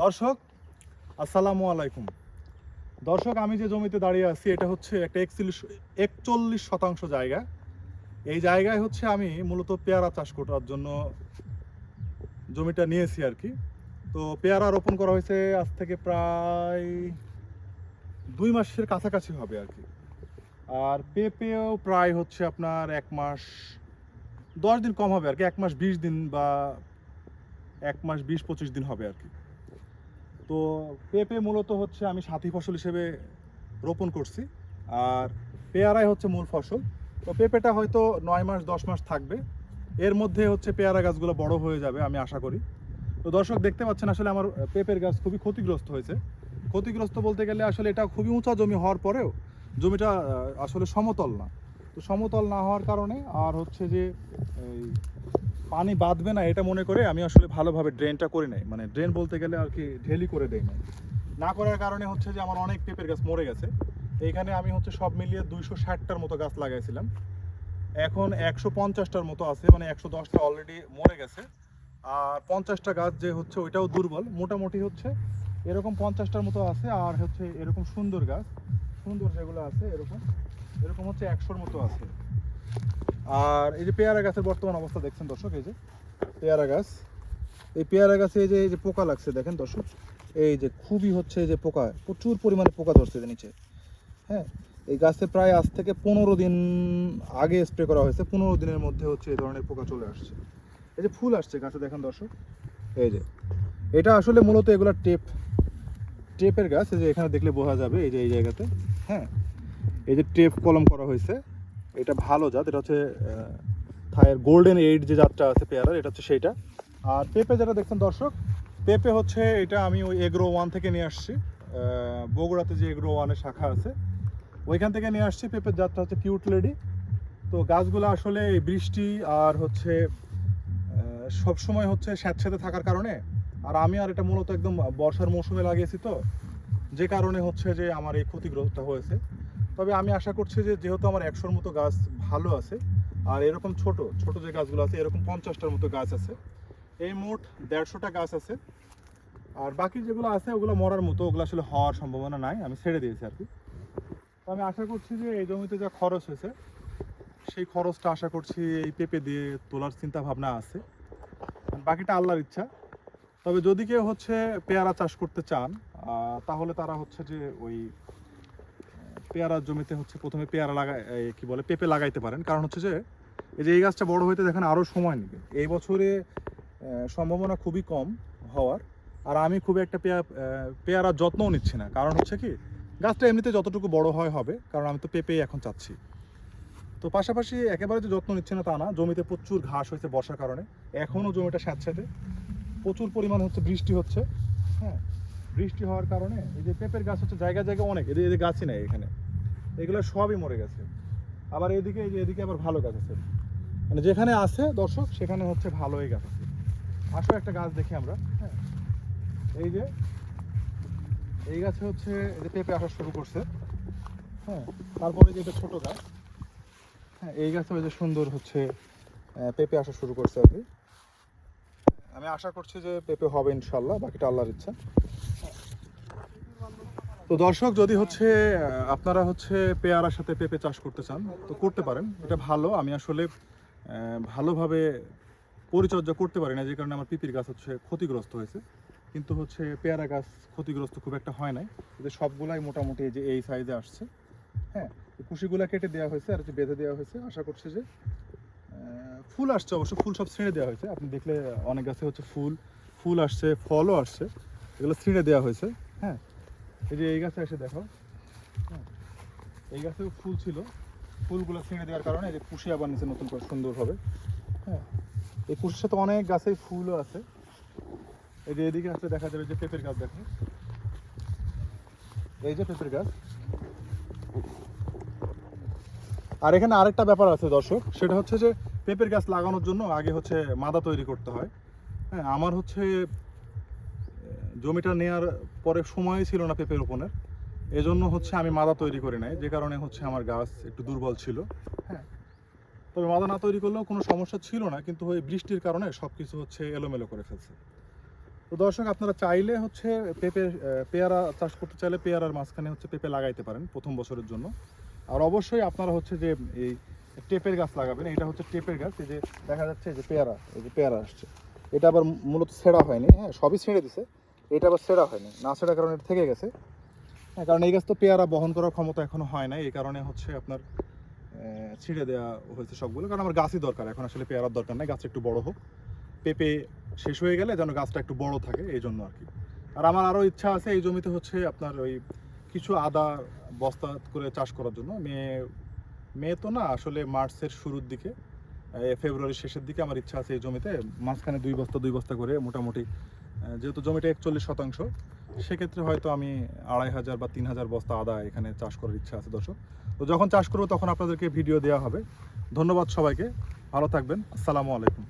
দর্শক, আসসালামু আলাইকুম। দর্শক, আমি যে জমিতে দাঁড়িয়ে আছি, এটা হচ্ছে একটা একচল্লিশ একচল্লিশ শতাংশ জায়গা। এই জায়গায় হচ্ছে আমি মূলত পেয়ারা চাষ করার জন্য জমিটা নিয়েছি আর কি। তো পেয়ারা রোপণ করা হয়েছে আজ থেকে প্রায় দুই মাসের কাছাকাছি হবে আর কি। আর পেঁপেও প্রায় হচ্ছে আপনার এক মাস, দশ দিন কম হবে আর কি। এক মাস বিশ দিন বা এক মাস বিশ পঁচিশ দিন হবে আর কি। তো পেঁপে মূলত হচ্ছে আমি সাথী ফসল হিসেবে রোপণ করছি, আর পেয়ারাই হচ্ছে মূল ফসল। তো পেঁপেটা হয়তো নয় মাস, দশ মাস থাকবে। এর মধ্যে হচ্ছে পেয়ারা গাছগুলো বড় হয়ে যাবে, আমি আশা করি। তো দর্শক দেখতে পাচ্ছেন, আসলে আমার পেঁপের গাছ খুবই ক্ষতিগ্রস্ত হয়েছে। ক্ষতিগ্রস্ত বলতে গেলে আসলে এটা খুবই উঁচা জমি হওয়ার পরেও জমিটা আসলে সমতল না। তো সমতল না হওয়ার কারণে আর হচ্ছে যে পানি বাঁধবে না, এটা মনে করে আমি আসলে ভালোভাবে ড্রেনটা করে নেই। মানে ড্রেন বলতে গেলে আর কি ঢেলি করে দেয় না না করার কারণে হচ্ছে যে আমার অনেক পেঁপের গাছ মরে গেছে। এইখানে আমি হচ্ছে সব মিলিয়ে দুইশো ষাটটার মতো গাছ লাগাইছিলাম। এখন একশো পঞ্চাশটার মতো আছে মানে একশো দশটা অলরেডি মরে গেছে। আর পঞ্চাশটা গাছ যে হচ্ছে ওইটাও দুর্বল। মোটামুটি হচ্ছে এরকম পঞ্চাশটার মতো আছে আর হচ্ছে এরকম সুন্দর গাছ। সুন্দর যেগুলো আছে এরকম এরকম হচ্ছে একশোর মতো আছে। আর এই যে পেয়ারা গাছের বর্তমান অবস্থা দেখছেন দর্শক, এই যে পেয়ারা গাছ। এই পেয়ারা গাছে এই যে এই যে পোকা লাগছে, দেখেন দর্শক, এই যে খুবই হচ্ছে যে পোকা, প্রচুর পরিমাণে পোকা ধরছে নিচে। হ্যাঁ এই গাছে প্রায় আজ থেকে পনেরো দিন আগে স্প্রে করা হয়েছে, পনেরো দিনের মধ্যে হচ্ছে এই ধরনের পোকা চলে আসছে। এই যে ফুল আসছে গাছে, দেখেন দর্শক, এই যে। এটা আসলে মূলত এগুলা টেপ, টেপের গাছ, এই যে এখানে দেখলে বোঝা যাবে এই যে, এই জায়গাতে। হ্যাঁ এই যে টেপ কলম করা হয়েছে। এটা ভালো জাত, এটা হচ্ছে থায়ের গোল্ডেন এইট যে জাতটা আছে পেয়ারার, এটা হচ্ছে সেইটা। আর পেঁপে যেটা দেখছেন দর্শক, পেঁপে হচ্ছে এটা আমি ওই এগ্রো ওয়ান থেকে নিয়ে আসছি। বগুড়াতে যে এগ্রো ওয়ানের শাখা আছে, ওইখান থেকে নিয়ে আসছি পেঁপের জাতটা হচ্ছে কিউট লেডি তো গাছগুলো আসলে বৃষ্টি আর হচ্ছে সব সময় হচ্ছে স্যাঁতস্যাঁতে থাকার কারণে, আর আমি আর এটা মূলত একদম বর্ষার মৌসুমে লাগিয়েছি তো, যে কারণে হচ্ছে যে আমার এই ক্ষতিগ্রস্তটা হয়েছে। তবে আমি আশা করছি যে যেহেতু আমার একশোর মতো গাছ ভালো আছে, আর এরকম ছোট ছোট যে গাছগুলো আছে, এরকম পঞ্চাশটার মতো গাছ আছে, এই মোট দেড়শোটা গাছ আছে। আর বাকি যেগুলো আছে, ওগুলো মরার মতো, ওগুলো আসলে হওয়ার সম্ভাবনা নাই, আমি ছেড়ে দিয়েছি আর কি। তো আমি আশা করছি যে এই জমিতে যা খরচ হয়েছে, সেই খরচটা আশা করছি এই পেঁপে দিয়ে তোলার চিন্তা ভাবনা আছে বাকিটা আল্লাহর ইচ্ছা। তবে যদি কেউ হচ্ছে পেয়ারা চাষ করতে চান তাহলে তারা হচ্ছে যে ওই পেয়ারার জমিতে হচ্ছে প্রথমে পেয়ারা লাগা এই কি বলে পেঁপে লাগাইতে পারেন। কারণ হচ্ছে যে এই যে এই গাছটা বড় হইতে দেখেন আরও সময় নেবে। এই বছরে সম্ভাবনা খুবই কম হওয়ার। আর আমি খুব একটা পেয়া আহ, পেয়ারার যত্নও নিচ্ছি না। কারণ হচ্ছে কি গাছটা এমনিতে যতটুকু বড় হয় হবে। কারণ আমি তো পেঁপেই এখন চাচ্ছি। তো পাশাপাশি একেবারে যে যত্ন নিচ্ছে না তা না জমিতে প্রচুর ঘাস হয়েছে বর্ষার কারণে। এখনও জমিটা স্যাঁতস্যাঁতে প্রচুর পরিমাণে হচ্ছে বৃষ্টি হচ্ছে। হ্যাঁ বৃষ্টি হওয়ার কারণে এই যে পেঁপের গাছ হচ্ছে জায়গা জায়গা অনেক। এদের এদের গাছই নেই এখানে। এগুলো সবই মরে গেছে। আবার এদিকে, এই যে এদিকে আবার ভালো গাছ আছে। মানে যেখানে আছে দর্শক, সেখানে হচ্ছে ভালোই গাছ আছে। আসো একটা গাছ দেখি আমরা হ্যাঁ। এই যে, এই গাছে হচ্ছে, এই যে পেঁপে আসা শুরু করছে হ্যাঁ। তারপরে যে এটা ছোট গাছ হ্যাঁ এই গাছে ওই যে সুন্দর হচ্ছে পেঁপে আসা শুরু করছে আর কি। আমি আশা করছি যে পেঁপে হবে ইনশাল্লাহ, বাকিটা আল্লাহর ইচ্ছা। তো দর্শক, যদি হচ্ছে আপনারা হচ্ছে পেয়ারার সাথে পেঁপে চাষ করতে চান, তো করতে পারেন। এটা ভালো। আমি আসলে ভালোভাবে পরিচর্যা করতে পারি না, যে কারণে আমার পিপির গাছ হচ্ছে ক্ষতিগ্রস্ত হয়েছে। কিন্তু হচ্ছে পেয়ারা গাছ ক্ষতিগ্রস্ত খুব একটা হয় নাই। যে সবগুলাই মোটামুটি যে এই সাইজে আসছে। হ্যাঁ কুশিগুলা কেটে দেওয়া হয়েছে আর হচ্ছে বেঁধে দেওয়া হয়েছে। আশা করছে যে ফুল আসছে অবশ্য। ফুল সব ছিঁড়ে দেওয়া হয়েছে। আপনি দেখলে অনেক গাছে হচ্ছে ফুল ফুল আসছে, ফলও আসছে। এগুলো ছিঁড়ে দেওয়া হয়েছে। হ্যাঁ এই যে এই গাছে এসে দেখো। এই গাছেও ফুল ছিল। ফুলগুলো ছিঁড়ে দেওয়ার কারণে এই যে কুশি আবার নিচে নতুন করে সুন্দর হবে। হ্যাঁ। এই কুশির সাথে অনেক গাছেই ফুলও আছে। এই যে এদিকে আসলে দেখা যাবে যে পেঁপের গাছ দেখো। এই যে পেঁপের গাছ। আর এখানে আরেকটা ব্যাপার আছে দর্শক, সেটা হচ্ছে যে পেঁপের গাছ লাগানোর জন্য আগে হচ্ছে মাদা তৈরি করতে হয়। হ্যাঁ আমার হচ্ছে জমিটা নেয়ার পরে সময় ছিল না পেঁপে রোপণের। এজন্য হচ্ছে আমি মাদা তৈরি করি নাই। যে কারণে হচ্ছে আমার গাছ একটু দুর্বল ছিল। হ্যাঁ। তবে মাদা না তৈরি করলেও কোনো সমস্যা ছিল না, কিন্তু ওই বৃষ্টির কারণে সব কিছু হচ্ছে এলোমেলো করে ফেলছে। তো দর্শক, আপনারা চাইলে হচ্ছে পেঁপে পেয়ারা চাষ করতে চাইলে পেয়ারার মাঝখানে হচ্ছে পেঁপে লাগাইতে পারেন প্রথম বছরের জন্য। আর অবশ্যই আপনারা হচ্ছে যে এই টেপের গাছ লাগাবেন এটা হচ্ছে টেপের গাছ। এই যে দেখা যাচ্ছে যে পেয়ারা, এই যে পেয়ারা আসছে। এটা আবার মূলত ছেঁড়া হয়নি হ্যাঁ সবই ছেড়ে দিছে। এটা আবার ছেঁড়া হয়নি। না সেরা কারণে থেকে গেছে। হ্যাঁ কারণ এই গাছ তো পেয়ারা বহন করার ক্ষমতা এখনও হয় না এই কারণে হচ্ছে আপনার ছিঁড়ে দেওয়া হয়েছে সবগুলো। কারণ আমার গাছই দরকার। এখন আসলে পেয়ারার দরকার নাই। গাছটা একটু বড় হোক। পেঁপে শেষ হয়ে গেলে যেন গাছটা একটু বড় থাকে, এই জন্য আর কি। আর আমার আরও ইচ্ছা আছে এই জমিতে হচ্ছে আপনার ওই কিছু আদা বস্তা করে চাষ করার জন্য। মে মে তো না, আসলে মার্চের শুরুর দিকে ফেব্রুয়ারির শেষের দিকে আমার ইচ্ছা আছে এই জমিতে। মাঝখানে দুই বস্তা দুই বস্তা করে মোটামুটি যেহেতু জমিটা একচল্লিশ শতাংশ, সেক্ষেত্রে হয়তো আমি আড়াই হাজার বা তিন হাজার বস্তা আদা এখানে চাষ করার ইচ্ছা আছে, দর্শক। তো যখন চাষ করব তখন আপনাদেরকে ভিডিও দেওয়া হবে। ধন্যবাদ সবাইকে। ভালো থাকবেন। আসসালামু আলাইকুম।